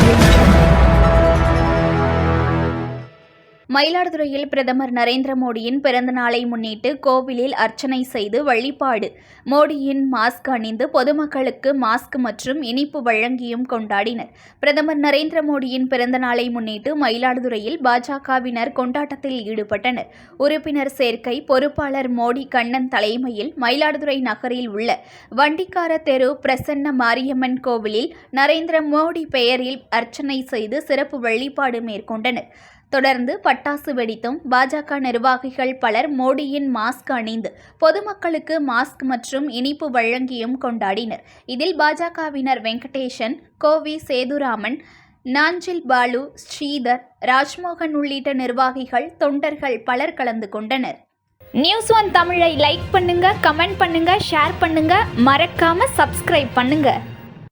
Audio மயிலாடுதுறையில் பிரதமர் நரேந்திர மோடியின் பிறந்த நாளை முன்னிட்டு கோவிலில் அர்ச்சனை செய்து வழிபாடு. மோடியின் மாஸ்க் அணிந்து பொதுமக்களுக்கு மாஸ்க் மற்றும் இனிப்பு வழங்கியும் கொண்டாடினர். பிரதமர் நரேந்திர மோடியின் பிறந்த நாளை முன்னிட்டு மயிலாடுதுறையில் பாஜகவினர் கொண்டாட்டத்தில் ஈடுபட்டனர். உறுப்பினர் சேர்க்கை பொறுப்பாளர் மோடி கண்ணன் தலைமையில் மயிலாடுதுறை நகரில் உள்ள வண்டிக்கார தெரு பிரசன்ன மாரியம்மன் கோவிலில் நரேந்திர மோடி பெயரில் அர்ச்சனை செய்து சிறப்பு வழிபாடு மேற்கொண்டனர். தொடர்ந்து பட்டாசு வெடித்தும் பாஜக நிர்வாகிகள் பலர் மோடியின் மாஸ்க் அணிந்து பொதுமக்களுக்கு மாஸ்க் மற்றும் இனிப்பு வழங்கியும் கொண்டாடினர். இதில் பாஜகவினர் வெங்கடேசன் கோவி சேதுராமன் நாஞ்சில் பாலு ஸ்ரீதர் ராஜ்மோகன் உள்ளிட்ட நிர்வாகிகள் தொண்டர்கள் பலர் கலந்து கொண்டனர். நியூஸ் ஒன் தமிழை லைக் பண்ணுங்க கமெண்ட் பண்ணுங்க ஷேர் பண்ணுங்க. மறக்காம சப்ஸ்கிரைப் பண்ணுங்க.